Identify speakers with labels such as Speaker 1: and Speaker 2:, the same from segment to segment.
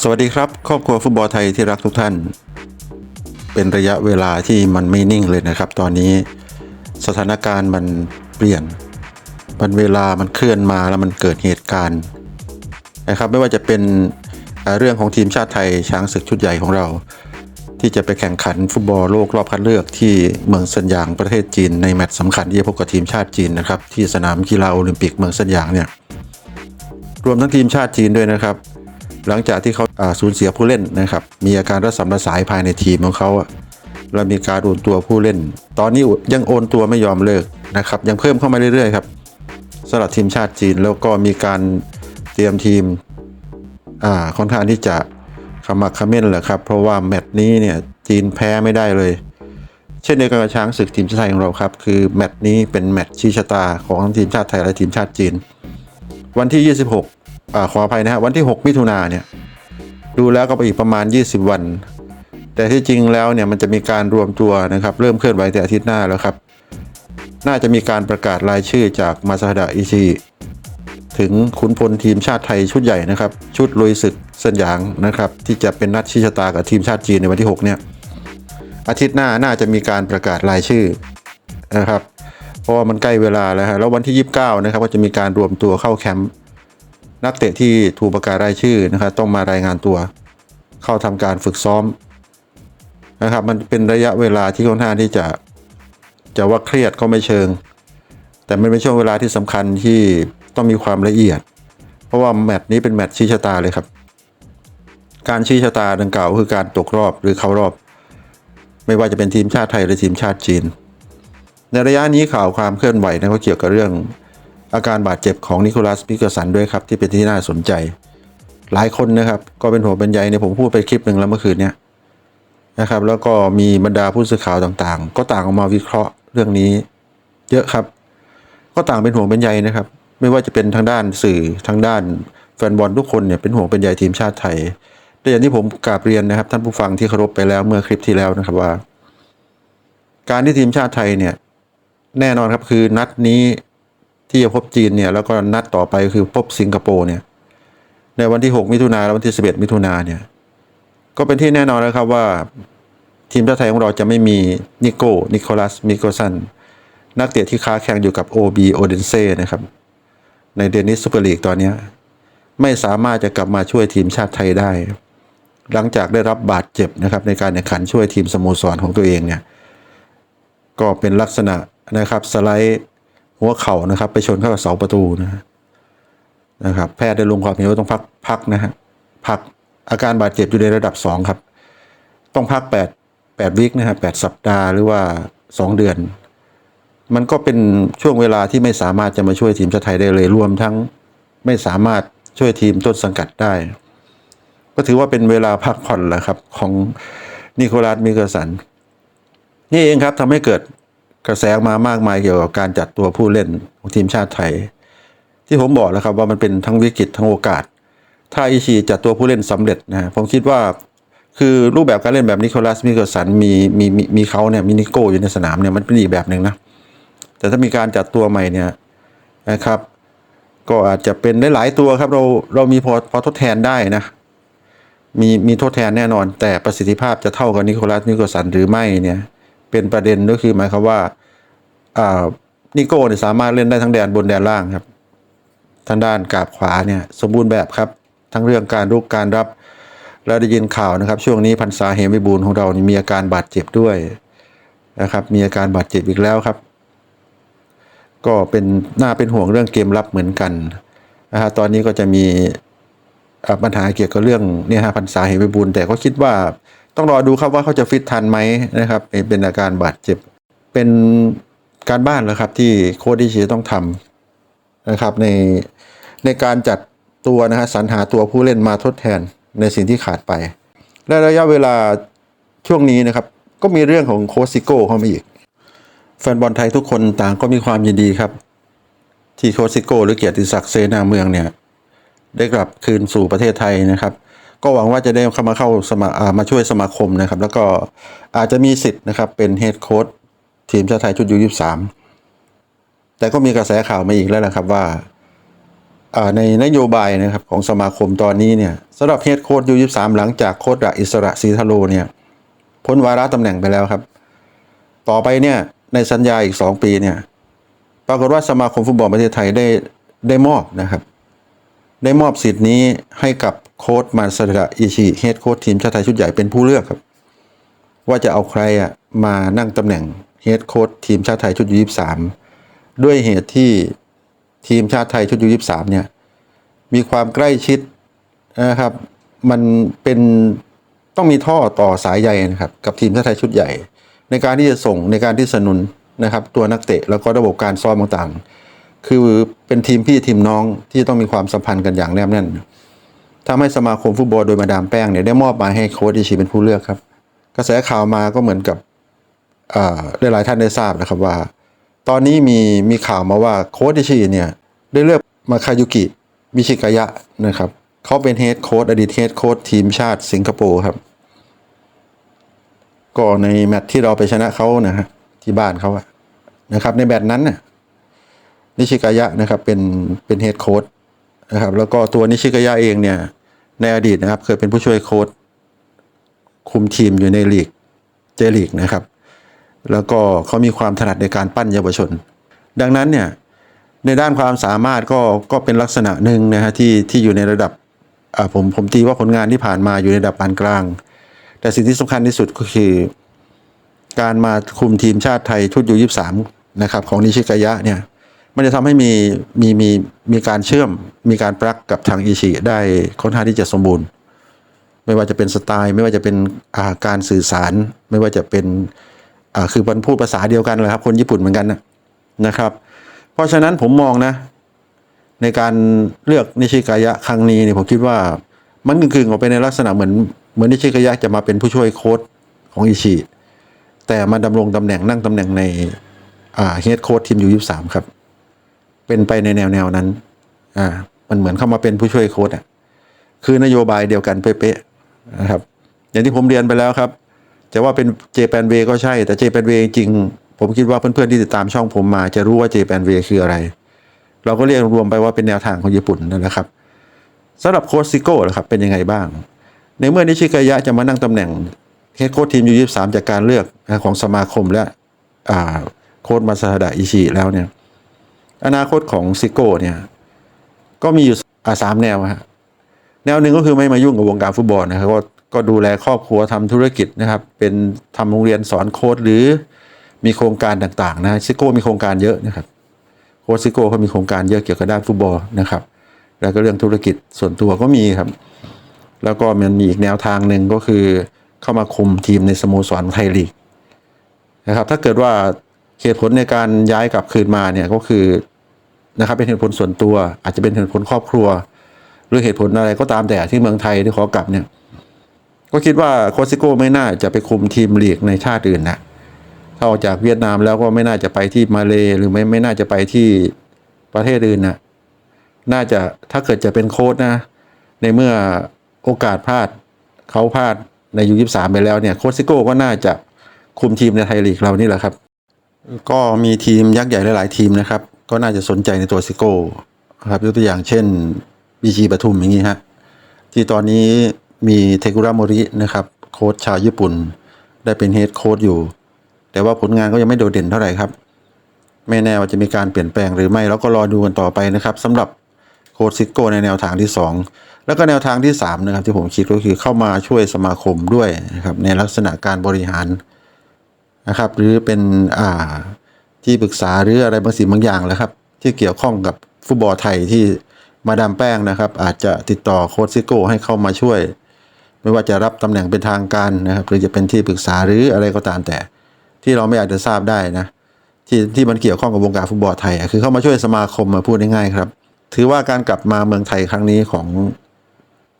Speaker 1: สวัสดีครับครอบครัวฟุตบอลไทยที่รักทุกท่าน เป็นระยะเวลาที่มันไม่นิ่งเลยนะครับ ตอนนี้สถานการณ์มันเปลี่ยน มันเวลามันเคลื่อนมาแล้วมันเกิดเหตุการณ์นะครับ ไม่ว่าจะเป็นเรื่องของทีมชาติไทยช้างศึกชุดใหญ่ของเรา ที่จะไปแข่งขันฟุตบอลโลกรอบคัดเลือกที่เมืองเซินหยางประเทศจีนในแมตช์สำคัญที่จะพบกับทีมชาติจีนนะครับที่สนามกีฬาโอลิมปิกเมืองเซินหยางเนี่ย รวมทั้งทีมชาติจีนด้วยนะครับ หลังจากที่เขาสูญเสียผู้เล่นนะครับ มีอาการระสำระสายภายในทีมของเขาแล้วมีการโอนตัวผู้เล่น ตอนนี้ยังโอนตัวไม่ยอมเลิกนะครับ ยังเพิ่มเข้ามาเรื่อยๆครับสำหรับทีมชาติจีนแล้วก็มีการเตรียมทีมอ่าค่อนข้างที่จะขมักขม้นแหละครับ เพราะว่าแมตช์นี้เนี่ยจีนแพ้ไม่ได้เลย เช่นเดียวกันกับช้างศึกทีมชาติไทยของเราครับ คือแมตช์นี้เป็นแมตช์ชี้ชะตาของทั้งทีมชาติไทยและทีมชาติจีน วันที่ 26 อขออภัยนะฮะวันที่ 6 มิถุนาเนี่ยดูแล้วก็ไปอีกประมาณ 20 วัน แต่ที่จริงแล้วเนี่ยมันจะมีการรวมตัวนะครับ เริ่มเคลื่อนไหวแต่อาทิตย์หน้าแล้วครับ น่าจะมีการประกาศรายชื่อจากมาซาดะอิชิถึงขุนพลทีมชาติไทยชุดใหญ่นะครับ ชุดลุยศึกเซินยางนะครับ ที่จะเป็นนัดชี้ชะตากับทีมชาติจีนในวันที่ 6 เนี่ย อาทิตย์หน้าน่าจะมีการประกาศรายชื่อนะครับ เพราะว่ามันใกล้เวลาแล้วฮะแล้ววันที่ 29 นะครับก็จะมีการรวมตัวเข้าแคมป์ นักเตะที่ถูกประกาศรายชื่อนะครับต้องมารายงานตัว เข้าทำการฝึกซ้อมนะครับ มันเป็นระยะเวลาที่ค่อนข้างที่จะจะว่าเครียดก็ไม่เชิง แต่มันเป็นช่วงเวลาที่สำคัญที่ต้องมีความละเอียด เพราะว่าแมตช์นี้เป็นแมตช์ชี้ชะตาเลยครับ การชี้ชะตาดังกล่าวคือการตกรอบหรือเข้ารอบ ไม่ว่าจะเป็นทีมชาติไทยหรือทีมชาติจีน ในระยะนี้ข่าวความเคลื่อนไหวนะก็เกี่ยวกับเรื่อง อาการบาดเจ็บของนิโคลัสพิกกอร์สันด้วยครับ ที่เป็นที่น่าสนใจ หลายคนนะครับ ก็เป็นหัวเป็นใยเนี่ยผมพูดไปคลิปหนึ่งแล้วเมื่อคืนเนี้ยนะครับ แล้วก็มีบรรดาผู้สื่อข่าวต่างๆ ก็ต่างออกมาวิเคราะห์เรื่องนี้ เยอะครับ ก็ต่างเป็นห่วงเป็นใยนะครับ ไม่ว่าจะเป็นทางด้านสื่อทางด้านแฟนบอลทุกคนเนี่ยเป็นห่วงเป็นใยทีมชาติไทยแต่อย่างที่ผมกราบเรียนนะครับ ท่านผู้ฟังที่เคารพไปแล้วเมื่อคลิปที่แล้วนะครับว่า การที่ทีมชาติไทยเนี่ยแน่นอนครับคือนัดนี้ ที่จะพบจีนเนี่ยแล้วก็นัดต่อไปคือพบสิงคโปร์เนี่ยในวันที่ 6 มิถุนาและวันที่ 11 มิถุนาเนี่ยก็เป็นที่แน่นอนแล้วครับว่า ทีมชาติไทยของเราจะไม่มีนิโก้นิโคลัสมิโกซันนักเตะที่ค้าแข่งอยู่กับโอบโอเดนเซ่นะครับ ในเดนิสซูเปอร์ลีกตอนนี้ ไม่สามารถจะกลับมาช่วยทีมชาติไทยได้ หลังจากได้รับบาดเจ็บนะครับ ในการแข่งขันช่วยทีมสโมสรของตัวเองเนี่ยก็เป็นลักษณะนะครับสไลด์ หัวเข่านะครับ ไปชนเข้ากับเสาประตูนะนะครับ แพทย์ได้ลงความเห็นว่าต้องพักพักนะฮะพักอาการบาดเจ็บอยู่ในระดับ2ครับ ต้องพัก8 8วิกนะฮะ8สัปดาห์หรือว่า2เดือน มันก็เป็นช่วงเวลาที่ไม่สามารถจะมาช่วยทีมชาติไทยได้เลยรวมทั้งไม่สามารถช่วยทีมต้นสังกัดได้ ก็ถือว่าเป็นเวลาพักผ่อนแหละครับ ของนิโคลัสมิเกอร์สัน นี่เองครับทำให้เกิด กระแสมามากมายเกี่ยวกับการจัดตัวผู้เล่นของทีมชาติไทย ที่ผมบอกแล้วครับว่ามันเป็นทั้งวิกฤตทั้งโอกาส ถ้าอิชิจัดตัวผู้เล่นสำเร็จนะผมคิดว่าคือรูปแบบการเล่นแบบนิโคลัสมิเกอร์สันมีมีมีมีเขาเนี่ยมีนิโก้อยู่ในสนามเนี่ยมันเป็นอีกแบบหนึ่งนะแต่ถ้ามีการจัดตัวใหม่เนี่ยนะครับ ก็อาจจะเป็นได้หลายตัวครับเราเรามีพอพอทดแทนได้นะมีมีทดแทนแน่นอน แต่ประสิทธิภาพจะเท่ากับนิโคลัสนิโคลสันหรือไม่เนี่ย เป็นประเด็นก็คือหมายความว่าอ่านิโก้เนี่ยสามารถเล่นได้ทั้งแดนบนแดนล่างครับทางด้านกาบขวาเนี่ยสมบูรณ์แบบครับ ทั้งเรื่องการรุกการรับแล้วได้ยินข่าวนะครับ ช่วงนี้พันษาเหมวิบูลของเรานี่มีอาการบาดเจ็บด้วยนะครับ มีอาการบาดเจ็บอีกแล้วครับ ก็เป็นน่าเป็นห่วงเรื่องเกมรับเหมือนกันนะฮะตอนนี้ก็จะมีปัญหาเกี่ยวกับเรื่องเนี่ยฮะพันษาเหมวิบูลแต่ก็คิดว่า ต้องรอดูครับว่าเขาจะฟิตทันไหมนะครับเป็นเป็นอาการบาดเจ็บ เป็นการบ้านแล้วครับที่โค้ชดิชิต้องทำนะครับในในการจัดตัวนะฮะสรรหาตัวผู้เล่นมาทดแทนในสิ่งที่ขาดไป และระยะเวลาช่วงนี้นะครับ ก็มีเรื่องของโค้ซิโก้เข้ามาอีก แฟนบอลไทยทุกคนต่างก็มีความยินดีครับ ที่โค้ซิโก้หรือเกียรติศักดิ์เซนาเมืองเนี่ย ได้กลับคืนสู่ประเทศไทยนะครับ ก็หวังว่าจะได้เข้ามาเข้าสมาามาช่วยสมาคมนะครับ แล้วก็อาจจะมีสิทธิ์นะครับเป็นเฮดโค้ชทีมชาติไทยชุดยูยี่สามแต่ก็มีกระแสข่าวมาอีกแล้วนะครับว่าในนโยบายนะครับของสมาคมตอนนี้เนี่ยสำหรับเฮดโค้ดยูยี่สามหลังจากโค้ดอิสระศรีทะโลเนี่ยพ้นวาระตำแหน่งไปแล้วครับ ต่อไปเนี่ยในสัญญาอีก 2 ปีเนี่ยปรากฏว่าสมาคมฟุตบอลประเทศไทยได้ได้มอบนะครับ ได้มอบสิทธิ์นี้ให้กับโค้ดมาซาดะอิชิเฮดโค้ดทีมชาติไทยชุดใหญ่เป็นผู้เลือกครับ ว่าจะเอาใครอะมานั่งตำแหน่งเฮดโค้ดทีมชาติไทยชุดยูยี่สามด้วยเหตุที่ทีมชาติไทยชุดยูยี่สามเนี่ยมีความใกล้ชิดนะครับ มันเป็นต้องมีท่อต่อสายใยนะครับ กับทีมชาติไทยชุดใหญ่ ในการที่จะส่งในการที่สนับสนุนนะครับ ตัวนักเตะแล้วก็ระบบการซ้อมต่างๆ คือเป็นทีมพี่ทีมน้องที่ต้องมีความสัมพันธ์กันอย่างแนบแน่นทำให้สมาคมฟุตบอลโดยมาดามแป้งเนี่ยได้มอบหมายให้โค้ชอิชิเป็นผู้เลือกครับ กระแสข่าวมาก็เหมือนกับหลายๆท่านได้ทราบนะครับว่า ตอนนี้มีมีข่าวมาว่าโค้ชอิชิเนี่ยได้เลือกมาคายุกิมิชิกายะนะครับเขาเป็นเฮดโค้ชอดีตเฮดโค้ชทีมชาติสิงคโปร์ครับ ก็ในแมตช์ที่เราไปชนะเขานะฮะที่บ้านเขาอะนะครับ ในแมตช์นั้นน่ะ นิชิกายะนะครับเป็นเป็นเฮดโค้ชนะครับแล้วก็ตัวนิชิกายะเองเนี่ยในอดีตนะครับเคยเป็นผู้ช่วยโค้ชคุมทีมอยู่ในลีกเจลีกนะครับ แล้วก็เขามีความถนัดในการปั้นเยาวชน ดังนั้นเนี่ยในด้านความสามารถก็ก็เป็นลักษณะหนึ่งนะฮะที่ที่อยู่ในระดับอ่าผมผมตีว่าผลงานที่ผ่านมาอยู่ในระดับปานกลาง แต่สิ่งที่สำคัญที่สุดก็คือ การมาคุมทีมชาติไทยชุดยูยี่สามนะครับของนิชิกายะเนี่ย มันจะทำให้มีมีมีมีการเชื่อมมีการปลักกับทางอิชิได้ค่อนข้างที่จะสมบูรณ์ ไม่ว่าจะเป็นสไตล์ ไม่ว่าจะเป็นอาการสื่อสาร ไม่ว่าจะเป็นคือมันพูดภาษาเดียวกันเลยครับ คนญี่ปุ่นเหมือนกันนะนะครับ เพราะฉะนั้นผมมองนะ ในการเลือกนิชิกายะครั้งนี้เนี่ยผมคิดว่ามันกึ่งๆออกไปในลักษณะเหมือนเหมือนนิชิกายะจะมาเป็นผู้ช่วยโค้ชของอิชิแต่มาดำรงตำแหน่งนั่งตำแหน่งในเฮดโค้ชทีมยูยี่สามครับ เป็นไปในแนวแนวนั้นอ่ามันเหมือนเข้ามาเป็นผู้ช่วยโค้ชอะคือนโยบายเดียวกันเป๊ะๆนะครับ อย่างที่ผมเรียนไปแล้วครับ จะว่าเป็นเจแปนเวก็ใช่ แต่เจแปนเวจริง ผมคิดว่าเพื่อนๆที่ติดตามช่องผมมา จะรู้ว่าเจแปนเวคืออะไร เราก็เรียกรวมไปว่าเป็นแนวทางของญี่ปุ่นนั่นแหละครับสำหรับโค้ชซิโก้ละครับเป็นยังไงบ้าง ในเมื่อนิชิกายะจะมานั่งตำแหน่งเฮดโค้ชทีมยูยี่สามจากการเลือกของสมาคมและโค้ชมาซาดะอิชิแล้วเนี่ย อนาคตของซิโก้เนี่ยก็มีอยู่สามแนวฮะแนวหนึ่งก็คือไม่มายุ่งกับวงการฟุตบอลนะครับก็ก็ดูแลครอบครัวทำธุรกิจนะครับ เป็นทำโรงเรียนสอนโค้ดหรือมีโครงการต่างๆนะซิโก้มีโครงการเยอะนะครับโค้ชซิโก้เขามีโครงการเยอะเกี่ยวกับด้านฟุตบอลนะครับ แล้วก็เรื่องธุรกิจส่วนตัวก็มีครับ แล้วก็มันมีอีกแนวทางหนึ่งก็คือเข้ามาคุมทีมในสโมสรไทยลีกนะครับ ถ้าเกิดว่า เหตุผลในการย้ายกลับคืนมาเนี่ยก็คือนะครับเป็นเหตุผลส่วนตัว อาจจะเป็นเหตุผลครอบครัว หรือเหตุผลอะไรก็ตามแต่ที่เมืองไทยที่ขอกลับเนี่ยก็คิดว่าโคซิโก้ไม่น่าจะไปคุมทีมลีกในชาติอื่นนะถ้าออกจากเวียดนามแล้วก็ไม่น่าจะไปที่มาเลหรือไม่ไม่น่าจะไปที่ประเทศอื่นนะน่าจะถ้าเกิดจะเป็นโค้ชนะ ในเมื่อโอกาสพลาดเขาพลาดในยูยี่สามไปแล้วเนี่ยโคซิโก้ก็น่าจะคุมทีมในไทยลีกเรานี่แหละครับ ก็มีทีมยักษ์ใหญ่หลาย ๆ ทีมนะครับ ก็น่าจะสนใจในตัวซิโก้ครับยกตัวอย่างเช่นบีจีปทุมอย่างนี้ฮะที่ตอนนี้มีเทกุระโมรินะครับ โค้ชชาวญี่ปุ่น ได้เป็นเฮดโค้ชอยู่ แต่ว่าผลงานก็ยังไม่โดดเด่นเท่าไหร่ครับ ไม่แน่ว่าจะมีการเปลี่ยนแปลงหรือไม่แล้วก็รอดูกันต่อไปนะครับสำหรับโค้ชซิโก้ในแนวทางที่ 2 แล้วก็แนวทางที่3นะครับที่ผมคิดก็คือเข้ามาช่วยสมาคมด้วยนะครับในลักษณะการบริหาร นะครับ หรือเป็นอ่าที่ปรึกษาหรืออะไรบางสิ่งบางอย่างแหละครับ ที่เกี่ยวข้องกับฟุตบอลไทยที่มาดามแป้งนะครับ อาจจะติดต่อโค้ชซิโก้ให้เข้ามาช่วย ไม่ว่าจะรับตำแหน่งเป็นทางการนะครับ หรือจะเป็นที่ปรึกษาหรืออะไรก็ตามแต่ ที่เราไม่อาจจะทราบได้นะที่ที่มันเกี่ยวข้องกับวงการฟุตบอลไทยคือเข้ามาช่วยสมาคมมาพูดง่ายๆครับ ถือว่าการกลับมาเมืองไทยครั้งนี้ของ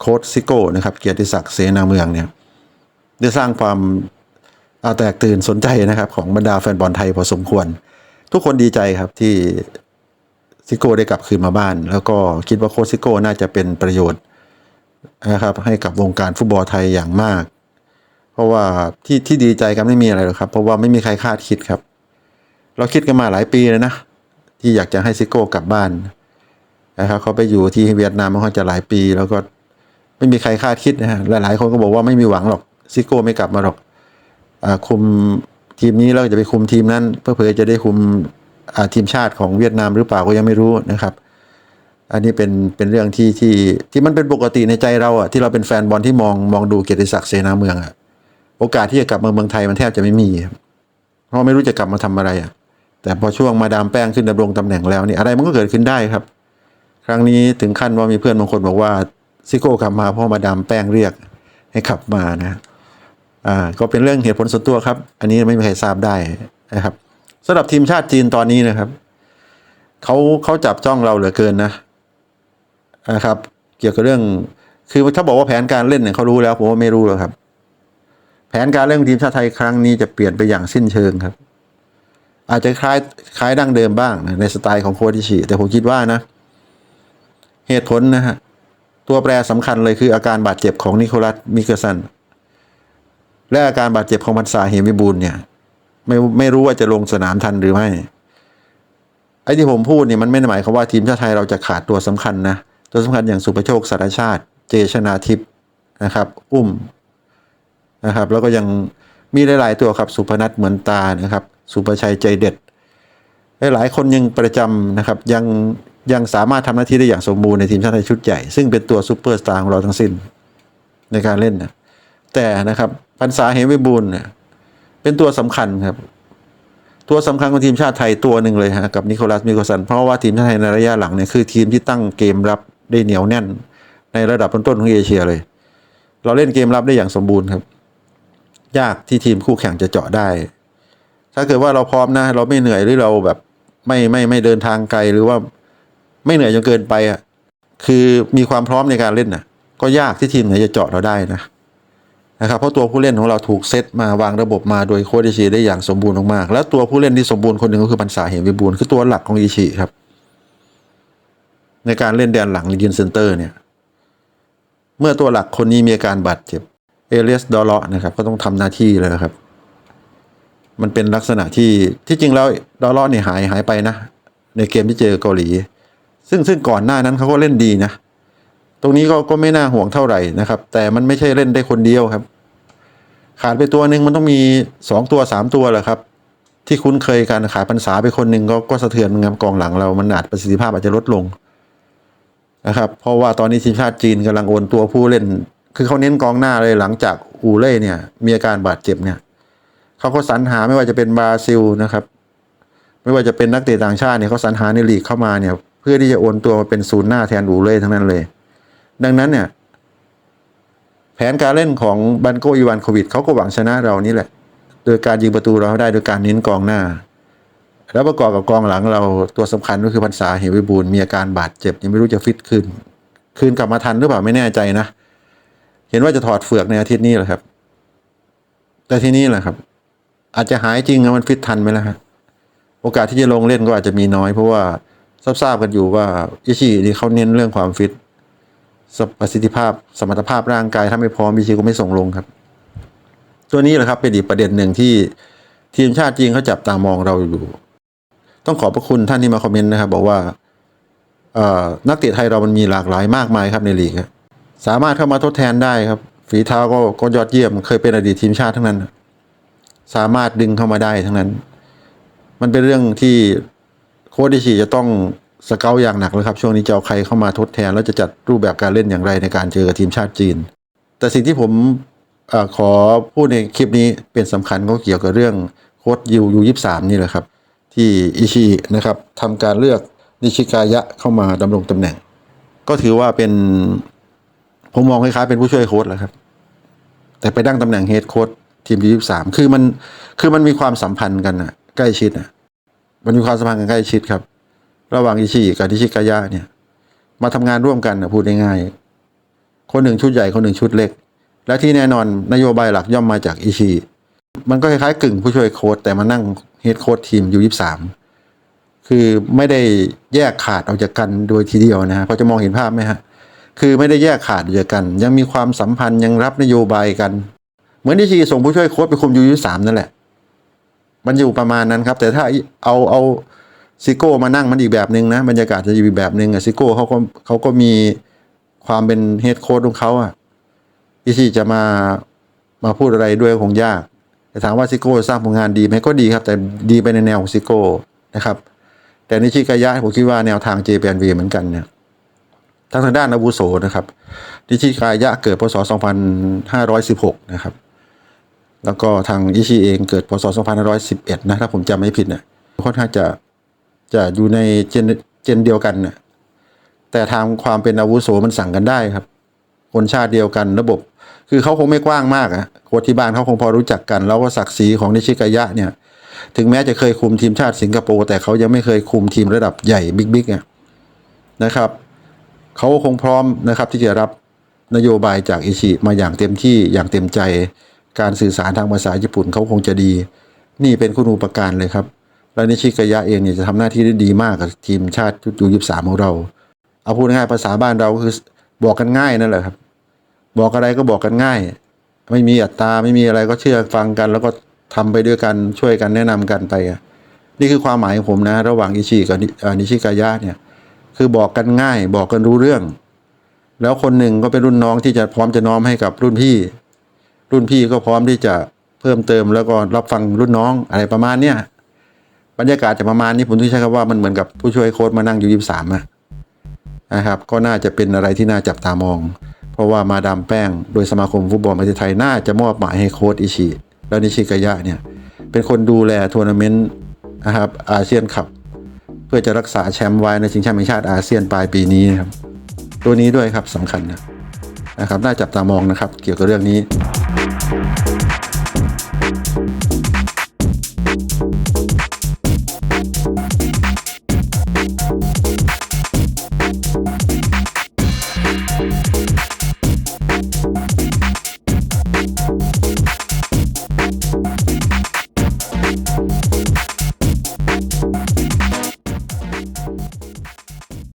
Speaker 1: โค้ชซิโก้นะครับ เกียรติศักดิ์เสนาเมืองเนี่ยได้สร้างความ แตกตื่นสนใจนะครับ ของบรรดาแฟนบอลไทยพอสมควร ทุกคนดีใจครับที่ซิโก้ได้กลับคืนมาบ้าน แล้วก็คิดว่าโค้ชซิโก้น่าจะเป็นประโยชน์นะครับให้กับวงการฟุตบอลไทยอย่างมาก เพราะว่าที่ที่ดีใจกันไม่มีอะไรหรอกครับ เพราะว่าไม่มีใครคาดคิดครับ เราคิดกันมาหลายปีแล้วนะ ที่อยากจะให้ซิโก้กลับบ้านนะครับเขาไปอยู่ที่เวียดนามมาค่อนจะหลายปี แล้วก็ไม่มีใครคาดคิดนะฮะหลายๆ คนก็บอกว่าไม่มีหวังหรอกซิโก้ไม่กลับมาหรอก คุมทีมนี้แล้วจะไปคุมทีมนั้น เพื่อเพื่อจะได้คุมทีมชาติของเวียดนามหรือเปล่าก็ยังไม่รู้นะครับ อันนี้เป็นเป็นเรื่องที่ที่ที่มันเป็นปกติในใจเราอะที่เราเป็นแฟนบอลที่มองมองดูเกียรติศักดิ์เสนาเมืองอะโอกาสที่จะกลับมาเมืองไทยมันแทบจะไม่มี เพราะไม่รู้จะกลับมาทำอะไรอะแต่พอช่วงมาดามแป้งขึ้นดำรงตำแหน่งแล้วนี่อะไรมันก็เกิดขึ้นได้ครับ ครั้งนี้ถึงขั้นว่ามีเพื่อนบางคนบอกว่าซิโก้กลับมาเพราะมาดามแป้งเรียกให้ขับมานะ อ่าก็เป็นเรื่องเหตุผลส่วนตัวครับ อันนี้ไม่มีใครทราบได้นะครับสำหรับทีมชาติจีนตอนนี้นะครับเขาเขาจับจ้องเราเหลือเกินนะนะครับ เกี่ยวกับเรื่อง คือถ้าบอกว่าแผนการเล่นเนี่ยเขารู้แล้ว ผมว่าไม่รู้หรอกครับ แผนการเล่นของทีมชาติไทยครั้งนี้จะเปลี่ยนไปอย่างสิ้นเชิงครับ อาจจะคล้ายคล้ายดั้งเดิมบ้างนะในสไตล์ของโคดิชิแต่ผมคิดว่านะ เหตุผลนะฮะตัวแปรสำคัญเลยคืออาการบาดเจ็บของนิโคลัสมิเกลสัน และอาการบาดเจ็บของพันษาเหมวิบูลเนี่ย ไม่ไม่รู้ว่าจะลงสนามทันหรือไม่ไอ้ที่ผมพูดเนี่ยมันไม่ได้หมายความว่าทีมชาติไทยเราจะขาดตัวสำคัญนะตัวสำคัญอย่างสุประโชคสารชาติ เจชนาทิพย์นะครับ อุ้มนะครับ แล้วก็ยังมีหลาย ๆ ตัวครับสุพนัทเหมือนตานะครับ สุประชัยใจเด็ดหลายคนยังประจำนะครับยังยังสามารถทำหน้าที่ได้อย่างสมบูรณ์ในทีมชาติไทยชุดใหญ่ ซึ่งเป็นตัวซูเปอร์สตาร์ของเราทั้งสิ้นในการเล่นนะแต่นะครับ พันษาเหมวิบูลเนี่ยเป็นตัวสำคัญครับ ตัวสำคัญของทีมชาติไทยตัวหนึ่งเลยฮะกับนิโคลัสมิโกสัน เพราะว่าทีมชาติไทยในระยะหลังเนี่ยคือทีมที่ตั้งเกมรับได้เหนียวแน่น ในระดับต้นๆของเอเชียเลย เราเล่นเกมรับได้อย่างสมบูรณ์ครับ ยากที่ทีมคู่แข่งจะเจาะได้ ถ้าเกิดว่าเราพร้อมนะ เราไม่เหนื่อยหรือเราแบบไม่ไม่ไม่เดินทางไกลหรือว่าไม่เหนื่อยจนเกินไปอะคือมีความพร้อมในการเล่นน่ะก็ยากที่ทีมไหนจะเจาะเราได้นะ นะครับเพราะตัวผู้เล่นของเราถูกเซตมาวางระบบมาโดยโค้ชอิชิได้อย่างสมบูรณ์มากๆแล้วตัวผู้เล่นที่สมบูรณ์คนหนึ่งก็คือปัญษาเหมวิบูลย์คือตัวหลักของอิชิครับ ในการเล่นแดนหลังยืนเซนเตอร์เนี่ย เมื่อตัวหลักคนนี้มีอาการบาดเจ็บเอเลียสดอลเลาะนะครับ ก็ต้องทำหน้าที่เลยครับ มันเป็นลักษณะที่ที่จริงแล้วดอลเลาะเนี่ยหายหายไปนะ ในเกมที่เจอเกาหลี ซึ่งซึ่งก่อนหน้านั้นเขาก็เล่นดีนะ ตรงนี้ก็ก็ไม่น่าห่วงเท่าไหร่นะครับ แต่มันไม่ใช่เล่นได้คนเดียวครับ ขาดไปตัวหนึ่งมันต้องมีสองตัวสามตัวแหละครับ ที่คุ้นเคยกันขาดปัญษาไปคนหนึ่งก็ก็สะเทือนเหมือนกันกองหลังเรามันอาจประสิทธิภาพอาจจะลดลงนะครับ เพราะว่าตอนนี้ทีมชาติจีนกำลังโอนตัวผู้เล่น คือเขาเน้นกองหน้าเลยหลังจากอูเล่เนี่ย มีอาการบาดเจ็บเนี่ยเขาก็สรรหาไม่ว่าจะเป็นบราซิลนะครับ ไม่ว่าจะเป็นนักเตะต่างชาติเนี่ยเขาสรรหาในลีกเข้ามาเนี่ย เพื่อที่จะโอนตัวมาเป็นศูนย์หน้าแทนอูเล่ทั้งนั้นเลย ดังนั้นเนี่ย แผนการเล่นของบันโกอีวานโควิดเขาก็หวังชนะเรานี่แหละ โดยการยิงประตูเราได้โดยการเน้นกองหน้า แล้วประกอบกับกองหลังเราตัวสำคัญก็คือพันษาเหวิบูลมีอาการบาดเจ็บยังไม่รู้จะฟิตขึ้น คืนกลับมาทันหรือเปล่าไม่แน่ใจนะ เห็นว่าจะถอดเฟือกในอาทิตย์นี้แหละครับ แต่ที่นี่แหละครับ อาจจะหายจริงนะมันฟิตทันไหมล่ะฮะโอกาสที่จะลงเล่นก็อาจจะมีน้อยเพราะว่าทราบๆกันอยู่ว่าอิชินี่เขาเน้นเรื่องความฟิต ประสิทธิภาพสมรรถภาพร่างกายถ้าไม่พร้อมอิชิก็ไม่ส่งลงครับ ตัวนี้แหละครับเป็นอีกประเด็นหนึ่งที่ทีมชาติจีนเขาจับตามองเราอยู่ ต้องขอบพระคุณท่านที่มาคอมเมนต์นะครับ บอกว่านักเตะไทยเรามันมีหลากหลายมากมายครับในลีกสามารถเข้ามาทดแทนได้ครับ ฝีเท้าก็ก็ยอดเยี่ยม เคยเป็นอดีตทีมชาติทั้งนั้น สามารถดึงเข้ามาได้ทั้งนั้น มันเป็นเรื่องที่โค้ชดิชีจะต้อง สเกลอย่างหนักเลยครับ ช่วงนี้จะเอาใครเข้ามาทดแทน แล้วจะจัดรูปแบบการเล่นอย่างไรในการเจอกับทีมชาติจีน แต่สิ่งที่ผมอขอพูดในคลิปนี้เป็นสำคัญก็เกี่ยวกับเรื่องโค้ชยูยูยี่สามนี่แหละครับ ที่อิชินะครับทำการเลือกนิชิกายะเข้ามาดำรงตำแหน่ง ก็ถือว่าเป็นผมมองคล้ายๆเป็นผู้ช่วยโค้ชแหละครับ แต่ไปดั้งตำแหน่งเฮดโค้ชทีมยูยี่สามคือมันคือมันมีความสัมพันธ์กันอะใกล้ชิดอะมันมีความสัมพันธ์กันใกล้ชิดครับ ระหว่างอิชิกับนิชิกายะเนี่ย มาทำงานร่วมกันนะพูดง่ายๆคนหนึ่งชุดใหญ่คนหนึ่งชุดเล็ก และที่แน่นอนนโยบายหลักย่อมมาจากอิชิมันก็คล้ายๆกึ่งผู้ช่วยโค้ชแต่มานั่งเฮดโค้ชทีมยูยี่สามคือไม่ได้แยกขาดออกจากกันโดยทีเดียวนะฮะพอจะมองเห็นภาพไหมฮะคือไม่ได้แยกขาดออกจากกัน ยังมีความสัมพันธ์ยังรับนโยบายกัน เหมือนที่ชีส่งผู้ช่วยโค้ชไปคุมยูยี่สามนั่นแหละ มันอยู่ประมาณนั้นครับ แต่ถ้าเอาเอา ซิโก้มานั่งมันอีกแบบหนึ่งนะบรรยากาศจะอยู่อีกแบบหนึ่งอะซิโก้เขาก็เขาก็มีความเป็นเฮดโค้ชของเขาอะที่จะมามาพูดอะไรด้วยคงยากแต่ถามว่าซิโก้สร้างผลงานดีไหมก็ดีครับ แต่ดีไปในแนวของซิโก้นะครับ แต่นิชิกายะผมคิดว่าแนวทางเจแปนวีเหมือนกันเนี่ยทั้งทางด้านอาวุโสนะครับ นิชิกายะเกิดพศ 2516 นะครับ แล้วก็ทางอิชิเองเกิดพศ 2511 นะถ้าผมจำไม่ผิดเนี่ยค่อนข้างจะ จะอยู่ในเจนเจนเดียวกันน่ะแต่ทางความเป็นอาวุโสมันสั่งกันได้ครับ คนชาติเดียวกันระบบ คือเขาคงไม่กว้างมากอะโค้ชที่บ้านเขาคงพอรู้จักกัน แล้วก็ศักดิ์ศรีของนิชิกายะเนี่ย ถึงแม้จะเคยคุมทีมชาติสิงคโปร์แต่เขายังไม่เคยคุมทีมระดับใหญ่บิ๊กๆอะนะครับเขาคงพร้อมนะครับที่จะรับนโยบายจากอิชิมาอย่างเต็มที่อย่างเต็มใจ การสื่อสารทางภาษาญี่ปุ่นเขาคงจะดี นี่เป็นคุณูปการเลยครับ แล้วนิชิกายะเองเนี่ยจะทำหน้าที่ได้ดีมากกับทีมชาติชุดยูยี่สามของเรา เอาพูดง่ายภาษาบ้านเราก็คือบอกกันง่ายนั่นแหละครับ บอกอะไรก็บอกกันง่าย ไม่มีอัตราไม่มีอะไรก็เชื่อฟังกันแล้วก็ทำไปด้วยกันช่วยกันแนะนำกันไปอะนี่คือความหมายของผมนะ ระหว่างอิชิกับนิเอ่อนิชิกายะเนี่ยคือบอกกันง่าย บอกกันรู้เรื่อง แล้วคนหนึ่งก็เป็นรุ่นน้องที่จะพร้อมจะน้อมให้กับรุ่นพี่ รุ่นพี่ก็พร้อมที่จะเพิ่มเติมแล้วก็รับฟังรุ่นน้องอะไรประมาณเนี้ย บรรยากาศจะประมาณนี้ผมที่ใช้คำว่ามันเหมือนกับผู้ช่วยโค้ชมานั่งอยู่ยี่สามนะครับ ก็น่าจะเป็นอะไรที่น่าจับตามอง เพราะว่ามาดามแป้ง โดยสมาคมฟุตบอลประเทศไทยน่าจะมอบหมายให้โค้ชอิชิแล้วนิชิกายะเนี่ยเป็นคนดูแลทัวร์นาเมนต์นะครับอาเซียนคัพเพื่อจะรักษาแชมป์ไว้ในชิงแชมป์แห่งชาติอาเซียนปลายปีนี้นะครับตัวนี้ด้วยครับสำคัญนะนะครับน่าจับตามองนะครับ เกี่ยวกับเรื่องนี้